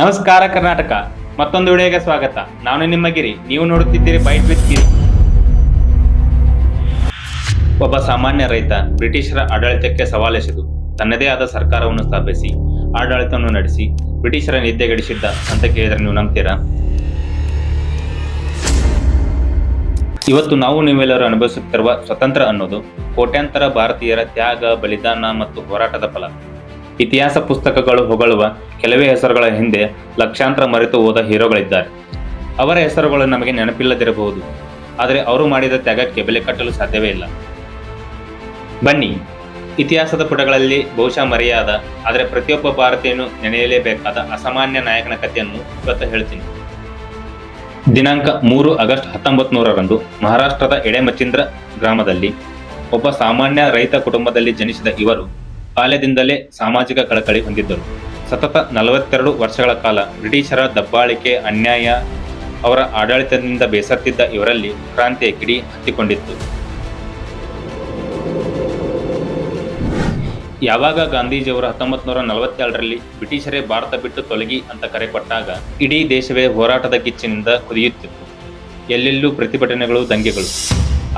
ನಮಸ್ಕಾರ ಕರ್ನಾಟಕ. ಮತ್ತೊಂದು ವಿಡಿಯೋಗೆ ಸ್ವಾಗತ. ನಾನು ನಿಮ್ಮ ಗಿರಿ. ನೀವು ನೋಡುತ್ತಿದ್ದೀರಿ ಬೈಟ್ ವಿತ್ ಗಿರಿ ಒಬ್ಬ ಸಾಮಾನ್ಯ ರೈತ ಬ್ರಿಟಿಷರ ಆಡಳಿತಕ್ಕೆ ಸವಾಲೆಸೆದು ತನ್ನದೇ ಆದ ಸರ್ಕಾರವನ್ನು ಸ್ಥಾಪಿಸಿ, ಆಡಳಿತವನ್ನು ನಡೆಸಿ ಬ್ರಿಟಿಷರ ನಿದ್ದೆಗೆಡಿಸಿದ್ದ ಅಂತ ಕೇಳಿದ್ರೆ ನೀವು ನಂಬ್ತೀರಾ? ಇವತ್ತು ನಾವು ನೀವೆಲ್ಲರೂ ಅನುಭವಿಸುತ್ತಿರುವ ಸ್ವತಂತ್ರ ಅನ್ನೋದು ಕೋಟ್ಯಾಂತರ ಭಾರತೀಯರ ತ್ಯಾಗ, ಬಲಿದಾನ ಮತ್ತು ಹೋರಾಟದ ಫಲ. ಇತಿಹಾಸ ಪುಸ್ತಕಗಳು ಹೊಗಳುವ ಕೆಲವೇ ಹೆಸರುಗಳ ಹಿಂದೆ ಲಕ್ಷಾಂತರ ಮರೆತು ಹೋದ ಹೀರೋಗಳಿದ್ದಾರೆ. ಅವರ ಹೆಸರುಗಳು ನಮಗೆ ನೆನಪಿಲ್ಲದಿರಬಹುದು. ಆದರೆ ಅವರು ಮಾಡಿದ ತ್ಯಾಗಕ್ಕೆ ಬೆಲೆ ಕಟ್ಟಲು ಸಾಧ್ಯವೇ ಇಲ್ಲ. ಬನ್ನಿ, ಇತಿಹಾಸದ ಪುಟಗಳಲ್ಲಿ ಬಹುಶಃ ಮರೆಯಾದ, ಆದರೆ ಪ್ರತಿಯೊಬ್ಬ ಭಾರತೀಯನು ನೆನೆಯಲೇಬೇಕಾದ ಅಸಾಮಾನ್ಯ ನಾಯಕನ ಕಥೆಯನ್ನು ಇವತ್ತು ಹೇಳ್ತೀನಿ. ದಿನಾಂಕ ಮೂರು ಆಗಸ್ಟ್ ಹತ್ತೊಂಬತ್ತು ನೂರರಂದು ಮಹಾರಾಷ್ಟ್ರದ ಎಡೆಮಚಿಂದ್ರ ಗ್ರಾಮದಲ್ಲಿ ಒಬ್ಬ ಸಾಮಾನ್ಯ ರೈತ ಕುಟುಂಬದಲ್ಲಿ ಜನಿಸಿದ ಇವರು ಬಾಲ್ಯದಿಂದಲೇ ಸಾಮಾಜಿಕ ಕಳಕಳಿ ಹೊಂದಿದ್ದರು. ಸತತ ನಲವತ್ತೆರಡು ವರ್ಷಗಳ ಕಾಲ ಬ್ರಿಟಿಷರ ದಬ್ಬಾಳಿಕೆ, ಅನ್ಯಾಯ, ಅವರ ಆಡಳಿತದಿಂದ ಬೇಸತ್ತಿದ್ದ ಇವರಲ್ಲಿ ಕ್ರಾಂತಿಯ ಕಿಡಿ ಹತ್ತಿಕೊಂಡಿತ್ತು. ಯಾವಾಗ ಗಾಂಧೀಜಿಯವರು ಹತ್ತೊಂಬತ್ತು ನೂರ ನಲವತ್ತೆರಡರಲ್ಲಿ ಬ್ರಿಟಿಷರೇ ಭಾರತ ಬಿಟ್ಟು ತೊಲಗಿ ಅಂತ ಕರೆ ಕೊಟ್ಟಾಗ ಇಡೀ ದೇಶವೇ ಹೋರಾಟದ ಕಿಚ್ಚಿನಿಂದ ಕುದಿಯುತ್ತಿತ್ತು. ಎಲ್ಲೆಲ್ಲೂ ಪ್ರತಿಭಟನೆಗಳು, ದಂಗೆಗಳು.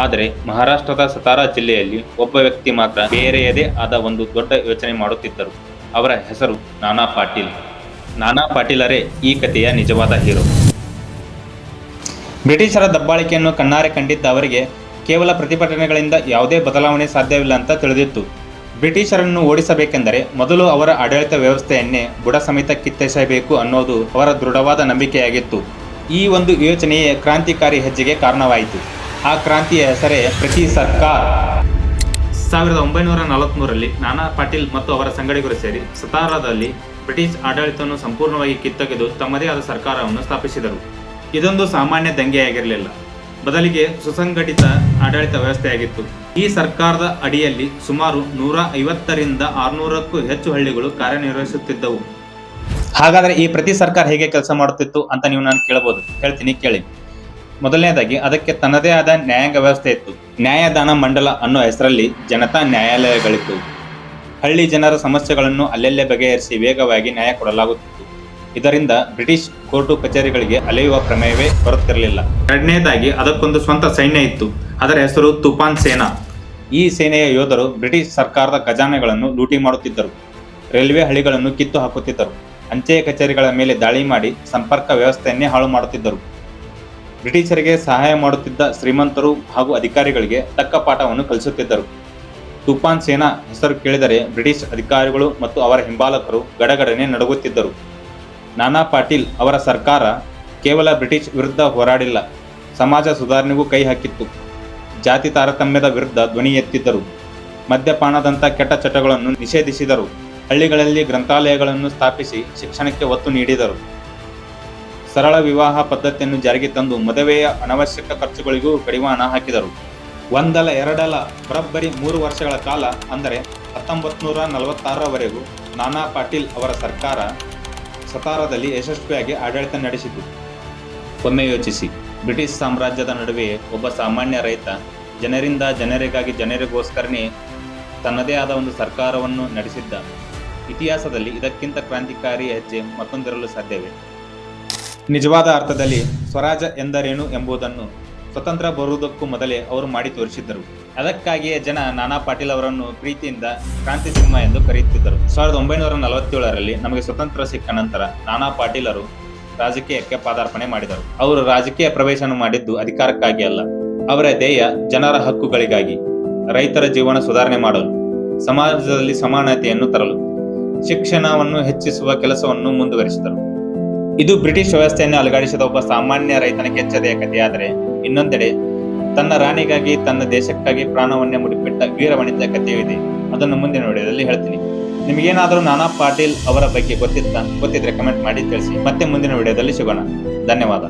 ಆದರೆ ಮಹಾರಾಷ್ಟ್ರದ ಸತಾರಾ ಜಿಲ್ಲೆಯಲ್ಲಿ ಒಬ್ಬ ವ್ಯಕ್ತಿ ಮಾತ್ರ ಬೇರೆಯದೇ ಆದ ಒಂದು ದೊಡ್ಡ ಯೋಚನೆ ಮಾಡುತ್ತಿದ್ದರು. ಅವರ ಹೆಸರು ನಾನಾ ಪಾಟೀಲ್. ನಾನಾ ಪಾಟೀಲರೇ ಈ ಕಥೆಯ ನಿಜವಾದ ಹೀರೋ. ಬ್ರಿಟಿಷರ ದಬ್ಬಾಳಿಕೆಯನ್ನು ಕಣ್ಣಾರೆ ಕಂಡಿದ್ದ ಅವರಿಗೆ ಕೇವಲ ಪ್ರತಿಭಟನೆಗಳಿಂದ ಯಾವುದೇ ಬದಲಾವಣೆ ಸಾಧ್ಯವಿಲ್ಲ ಅಂತ ತಿಳಿದಿತ್ತು. ಬ್ರಿಟಿಷರನ್ನು ಓಡಿಸಬೇಕೆಂದರೆ ಮೊದಲು ಅವರ ಆಡಳಿತ ವ್ಯವಸ್ಥೆಯನ್ನೇ ಬುಡ ಸಮೇತ ಕಿತ್ತೆಸೆಯಬೇಕು ಅನ್ನೋದು ಅವರ ದೃಢವಾದ ನಂಬಿಕೆಯಾಗಿತ್ತು. ಈ ಒಂದು ಯೋಚನೆಯೇ ಕ್ರಾಂತಿಕಾರಿ ಹೆಜ್ಜೆಗೆ ಕಾರಣವಾಯಿತು. ಆ ಕ್ರಾಂತಿಯ ಹೆಸರೇ ಪ್ರತಿ ಸರ್ಕಾರ. ಸಾವಿರದ ಒಂಬೈನೂರ ನಲವತ್ಮೂರರಲ್ಲಿ ನಾನಾ ಪಾಟೀಲ್ ಮತ್ತು ಅವರ ಸಂಗಡಿಗರು ಸೇರಿ ಸತಾರಾದಲ್ಲಿ ಬ್ರಿಟಿಷ್ ಆಡಳಿತವನ್ನು ಸಂಪೂರ್ಣವಾಗಿ ಕಿತ್ತೊಗೆದು ತಮ್ಮದೇ ಆದ ಸರ್ಕಾರವನ್ನು ಸ್ಥಾಪಿಸಿದರು. ಇದೊಂದು ಸಾಮಾನ್ಯ ದಂಗೆಯಾಗಿರಲಿಲ್ಲ. ಬದಲಿಗೆ ಸುಸಂಘಟಿತ ಆಡಳಿತ ವ್ಯವಸ್ಥೆಯಾಗಿತ್ತು. ಈ ಸರ್ಕಾರದ ಅಡಿಯಲ್ಲಿ ಸುಮಾರು ನೂರ ಐವತ್ತರಿಂದ ಆರುನೂರಕ್ಕೂ ಹೆಚ್ಚು ಹಳ್ಳಿಗಳು ಕಾರ್ಯನಿರ್ವಹಿಸುತ್ತಿದ್ದವು. ಹಾಗಾದರೆ ಈ ಪ್ರತಿ ಸರ್ಕಾರ ಹೇಗೆ ಕೆಲಸ ಮಾಡುತ್ತಿತ್ತು ಅಂತ ನೀವು ನಾನು ಕೇಳಬಹುದು. ಹೇಳ್ತೀನಿ ಕೇಳಿ. ಮೊದಲನೇದಾಗಿ, ಅದಕ್ಕೆ ತನ್ನದೇ ಆದ ನ್ಯಾಯಾಂಗ ವ್ಯವಸ್ಥೆ ಇತ್ತು. ನ್ಯಾಯದಾನ ಮಂಡಲ ಅನ್ನೋ ಹೆಸರಲ್ಲಿ ಜನತಾ ನ್ಯಾಯಾಲಯಗಳಿತ್ತು. ಹಳ್ಳಿ ಜನರ ಸಮಸ್ಯೆಗಳನ್ನು ಅಲ್ಲೆಲ್ಲೇ ಬಗೆಹರಿಸಿ ವೇಗವಾಗಿ ನ್ಯಾಯ ಕೊಡಲಾಗುತ್ತಿತ್ತು. ಇದರಿಂದ ಬ್ರಿಟಿಷ್ ಕೋರ್ಟು ಕಚೇರಿಗಳಿಗೆ ಅಲೆಯುವ ಪ್ರಮೇಯವೇ ಬರುತ್ತಿರಲಿಲ್ಲ. ಎರಡನೇದಾಗಿ, ಅದಕ್ಕೊಂದು ಸ್ವಂತ ಸೈನ್ಯ ಇತ್ತು. ಅದರ ಹೆಸರು ತುಫಾನ್ ಸೇನಾ. ಈ ಸೇನೆಯ ಯೋಧರು ಬ್ರಿಟಿಷ್ ಸರ್ಕಾರದ ಖಜಾನೆಗಳನ್ನು ಲೂಟಿ ಮಾಡುತ್ತಿದ್ದರು. ರೈಲ್ವೆ ಹಳಿಗಳನ್ನು ಕಿತ್ತು ಹಾಕುತ್ತಿದ್ದರು. ಅಂಚೆ ಕಚೇರಿಗಳ ಮೇಲೆ ದಾಳಿ ಮಾಡಿ ಸಂಪರ್ಕ ವ್ಯವಸ್ಥೆಯನ್ನೇ ಹಾಳು ಮಾಡುತ್ತಿದ್ದರು. ಬ್ರಿಟಿಷರಿಗೆ ಸಹಾಯ ಮಾಡುತ್ತಿದ್ದ ಶ್ರೀಮಂತರು ಹಾಗೂ ಅಧಿಕಾರಿಗಳಿಗೆ ತಕ್ಕ ಪಾಠವನ್ನು ಕಲಿಸುತ್ತಿದ್ದರು. ತುಫಾನ್ ಸೇನಾ ಹೆಸರು ಕೇಳಿದರೆ ಬ್ರಿಟಿಷ್ ಅಧಿಕಾರಿಗಳು ಮತ್ತು ಅವರ ಹಿಂಬಾಲಕರು ಗಡಗಡನೆ ನಡುಗುತ್ತಿದ್ದರು. ನಾನಾ ಪಾಟೀಲ್ ಅವರ ಸರ್ಕಾರ ಕೇವಲ ಬ್ರಿಟಿಷ್ ವಿರುದ್ಧ ಹೋರಾಡಿಲ್ಲ, ಸಮಾಜ ಸುಧಾರಣೆಗೂ ಕೈ ಹಾಕಿತ್ತು, ಜಾತಿ ತಾರತಮ್ಯದ ವಿರುದ್ಧ ಧ್ವನಿ ಎತ್ತಿದ್ದರು, ಮದ್ಯಪಾನದಂಥ ಕೆಟ್ಟ ಚಟಗಳನ್ನು ನಿಷೇಧಿಸಿದರು, ಹಳ್ಳಿಗಳಲ್ಲಿ ಗ್ರಂಥಾಲಯಗಳನ್ನು ಸ್ಥಾಪಿಸಿ ಶಿಕ್ಷಣಕ್ಕೆ ಒತ್ತು ನೀಡಿದರು. ಸರಳ ವಿವಾಹ ಪದ್ಧತಿಯನ್ನು ಜಾರಿಗೆ ತಂದು ಮದುವೆಯ ಅನವಶ್ಯಕ ಖರ್ಚುಗಳಿಗೂ ಕಡಿವಾಣ ಹಾಕಿದರು. ಒಂದಲ ಎರಡಲ ಬರೋಬ್ಬರಿ ಮೂರು ವರ್ಷಗಳ ಕಾಲ, ಅಂದರೆ ಹತ್ತೊಂಬತ್ತು ನೂರ ನಲವತ್ತಾರರವರೆಗೂ ನಾನಾ ಪಾಟೀಲ್ ಅವರ ಸರ್ಕಾರ ಸತಾರದಲ್ಲಿ ಯಶಸ್ವಿಯಾಗಿ ಆಡಳಿತ ನಡೆಸಿತು. ಒಮ್ಮೆ ಯೋಚಿಸಿ, ಬ್ರಿಟಿಷ್ ಸಾಮ್ರಾಜ್ಯದ ನಡುವೆ ಒಬ್ಬ ಸಾಮಾನ್ಯ ರೈತ, ಜನರಿಂದ ಜನರಿಗಾಗಿ ಜನರಿಗೋಸ್ಕರನೇ ತನ್ನದೇ ಆದ ಒಂದು ಸರ್ಕಾರವನ್ನು ನಡೆಸಿದ್ದ. ಇತಿಹಾಸದಲ್ಲಿ ಇದಕ್ಕಿಂತ ಕ್ರಾಂತಿಕಾರಿ ಹೆಜ್ಜೆ ಮತ್ತೊಂದಿರಲು ಸಾಧ್ಯವೇ? ನಿಜವಾದ ಅರ್ಥದಲ್ಲಿ ಸ್ವರಾಜ ಎಂದರೇನು ಎಂಬುದನ್ನು ಸ್ವತಂತ್ರ ಬರುವುದಕ್ಕೂ ಮೊದಲೇ ಅವರು ಮಾಡಿ ತೋರಿಸಿದ್ದರು. ಅದಕ್ಕಾಗಿಯೇ ಜನ ನಾನಾ ಪಾಟೀಲ್ ಅವರನ್ನು ಪ್ರೀತಿಯಿಂದ ಕ್ರಾಂತಿ ಸಿಂಹ ಎಂದು ಕರೆಯುತ್ತಿದ್ದರು. ಸಾವಿರದ ಒಂಬೈನೂರ ನಲವತ್ತೇಳರಲ್ಲಿ ನಮಗೆ ಸ್ವತಂತ್ರ ಸಿಕ್ಕ ನಂತರ ನಾನಾ ಪಾಟೀಲರು ರಾಜಕೀಯಕ್ಕೆ ಪಾದಾರ್ಪಣೆ ಮಾಡಿದರು. ಅವರು ರಾಜಕೀಯ ಪ್ರವೇಶನ ಮಾಡಿದ್ದು ಅಧಿಕಾರಕ್ಕಾಗಿ ಅಲ್ಲ. ಅವರ ಧ್ಯೇಯ ಜನರ ಹಕ್ಕುಗಳಿಗಾಗಿ, ರೈತರ ಜೀವನ ಸುಧಾರಣೆ ಮಾಡಲು, ಸಮಾಜದಲ್ಲಿ ಸಮಾನತೆಯನ್ನು ತರಲು, ಶಿಕ್ಷಣವನ್ನು ಹೆಚ್ಚಿಸುವ ಕೆಲಸವನ್ನು ಮುಂದುವರಿಸಿದರು. ಇದು ಬ್ರಿಟಿಷ್ ವ್ಯವಸ್ಥೆಯನ್ನು ಅಲುಗಾಡಿಸಿದ ಒಬ್ಬ ಸಾಮಾನ್ಯ ರೈತನ ಕೆಚ್ಚದೆಯ ಕಥೆಯಾದರೆ ಇನ್ನೊಂದೆಡೆ ತನ್ನ ರಾಣಿಗಾಗಿ ತನ್ನ ದೇಶಕ್ಕಾಗಿ ಪ್ರಾಣವನ್ನೇ ಮುಡಿಪಿಟ್ಟ ವೀರವನಿತೆಯ ಕಥೆಯೂ ಇದೆ. ಅದನ್ನು ಮುಂದಿನ ವಿಡಿಯೋದಲ್ಲಿ ಹೇಳ್ತೀನಿ. ನಿಮಗೇನಾದರೂ ನಾನಾ ಪಾಟೀಲ್ ಅವರ ಬಗ್ಗೆ ಗೊತ್ತಿತ್ತ, ಗೊತ್ತಿದ್ರೆ ಕಮೆಂಟ್ ಮಾಡಿ ತಿಳಿಸಿ. ಮತ್ತೆ ಮುಂದಿನ ವಿಡಿಯೋದಲ್ಲಿ ಸಿಗೋಣ. ಧನ್ಯವಾದ.